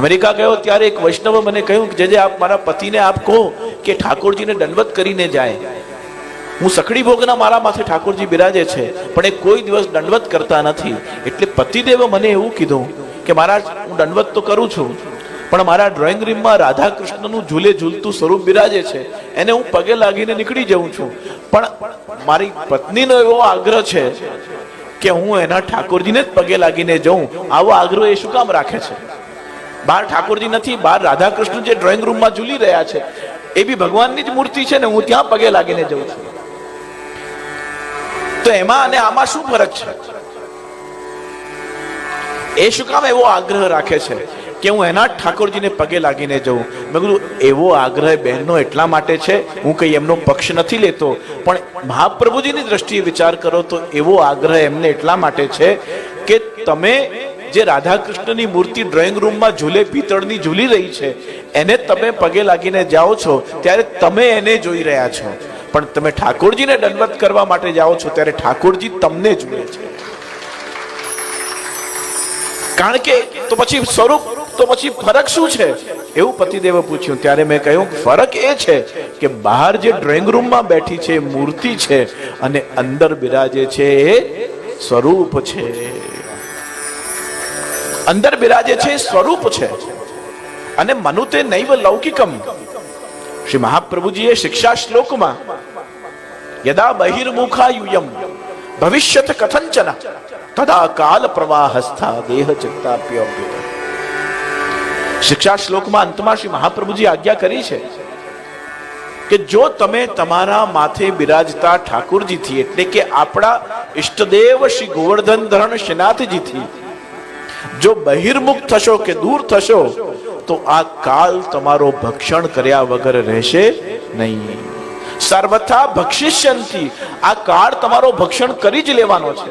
America ગયો ત્યારે એક વૈષ્ણવ મને કહ્યું કે જે આપ મારા પતિને આપ કહો કે ઠાકોરજીને દંડવત કરીને જાય. હું સખડી ભોગના મારા માથે ઠાકોરજી બિરાજે છે, પણ એ કોઈ દિવસ દંડવત કરતા નથી. એટલે પતિદેવે મને એવું કીધું કે મારા હું દંડવત તો કરું છું, પણ મારા ડ્રોઈંગ રૂમમાં રાધા કૃષ્ણનું ઝૂલે ઝૂલતું સ્વરૂપ બિરાજે છે. એને હું પગે લાગીને નીકળી જાઉં છું. પણ મારી પત્નીનો એવો આગ્રહ છે કે હું એના ઠાકોરજીને જ પગે લાગીને જઉં. આવો આગ્રહ એ શું કામ રાખે છે? બહાર ઠાકોરજી નથી બહાર રાધાકૃષ્ણ જે ડ્રોઈંગ રૂમમાં ઝૂલી રહ્યા છે, એ બી ભગવાનની જ મૂર્તિ છે ને, હું ત્યાં પગે લાગીને જઉં છું. તો એમાં અને આમાં શું ફરક છે? એ શું કામ એવો આગ્રહ રાખે છે કે હું એના ઠાકોરજીને પગે લાગીને જઉં? મેં કીધું, એવો આગ્રહ બહેનનો એટલા માટે છે, હું કંઈ એમનો પક્ષ નથી લેતો, પણ મહાપ્રભુજીની દ્રષ્ટિએ વિચાર કરો તો એવો આગ્રહ એમને એટલા માટે છે કે તમે જે રાધાકૃષ્ણની મૂર્તિ ડ્રોઈંગ રૂમમાં ઝૂલે, પિત્તળની ઝૂલી રહી છે, એને તમે પગે લાગીને જાઓ છો, ત્યારે તમે એને જોઈ રહ્યા છો. પણ તમે ઠાકોરજીને દંડવત કરવા માટે જાઓ છો, ત્યારે ઠાકોરજી તમને જુએ છે. કારણ કે તો પછી સ્વરૂપ, તો પછી ફરક શું છે? એવું પતિદેવે પૂછ્યું. ત્યારે મેં કહ્યું, ફરક એ છે કે બહાર જે ડ્રોઈંગ રૂમમાં બેઠી છે મૂર્તિ છે, અને અંદર બિરાજે છે, એ સ્વરૂપ છે. અંદર બિરાજે છે, સ્વરૂપ છે. અને મનુતે નૈવ લૌકિકમ. શ્રી મહાપ્રભુજીએ શિક્ષા શ્લોકમાં, યદા બહિર્મુખાયુયમ, ભવિષ્યત કથંચન, તદા કાલ પ્રવાહસ્થા દેહ ચિત્તાપ્ય શિક્ષા શ્લોકમાં અંતમાં શ્રી મહાપ્રભુજી આજ્ઞા કરી છે કે જો તમે તમારા માથે બિરાજતા ઠાકુરજીથી, એટલે કે આપણા ઈષ્ટદેવ શ્રી ગોવર્ધન ધરણ શ્રીનાથજીથી જો બહિર્મુખ થશો કે દૂર થશો, તો આ કાલ તમારો ભક્ષણ કર્યા વગર રહેશે નહીં. સર્વથા ભક્ષિષ્યંતી. આ કાળ તમારો ભક્ષણ કરી જ લેવાનો છે.